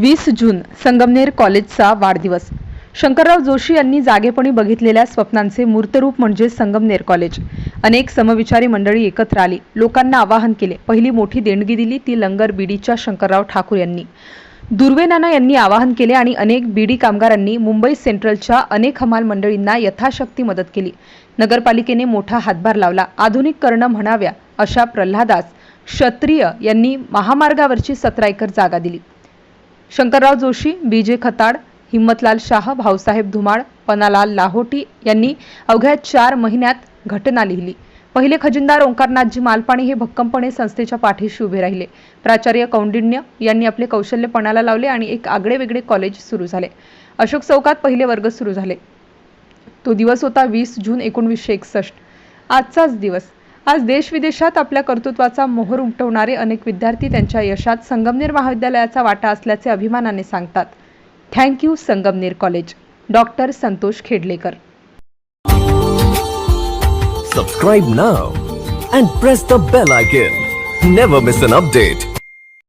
वीस जून संगमनेर कॉलेजचा वाढदिवस. शंकरराव जोशी यांनी जागेपणी बघितलेल्या स्वप्नांचे मूर्तरूप म्हणजे संगमनेर कॉलेज. अनेक समविचारी मंडळी एकत्र आली. लोकांना आवाहन केले. पहिली मोठी देणगी दिली ती लंगर बीडीच्या शंकरराव ठाकूर यांनी. दुर्वेनाना यांनी आवाहन केले आणि अनेक बीडी कामगारांनी मुंबई सेंट्रलच्या अनेक हमाल मंडळींना यथाशक्ती मदत केली. नगरपालिकेने मोठा हातभार लावला. आधुनिक करणं म्हणाव्या अशा प्रल्हादास क्षत्रिय यांनी महामार्गावरची सतरा एकर जागा दिली. शंकरराव जोशी बी जे खताड हिम्मतलाल शाह भाऊसाहेब धुमाळ पनालाल लाहोटी यांनी अवघ्या चार महिन्यात घटना लिहिली. पहिले खजिनदार ओंकारनाथजी मालपाणी हे भक्कमपणे संस्थेच्या पाठीशी उभे राहिले. प्राचार्य कौंडिण्य यांनी आपले कौशल्य पणाला लावले आणि एक आगळेवेगळे कॉलेज सुरू झाले. अशोक चौकात पहिले वर्ग सुरू झाले. तो दिवस होता वीस जून एकोणवीसशे एकसष्ट. आजचाच दिवस. आज देश विदेशात आपल्या कर्तृत्वाचा मोहर उमटवणारे अनेक विद्यार्थी त्यांच्या यशात संगमनेर महाविद्यालयाचा वाटा असल्याचे अभिमानाने सांगतात. Thank you Sangamner college doctor Santosh Khedlekar. Subscribe now and press the bell icon never miss an update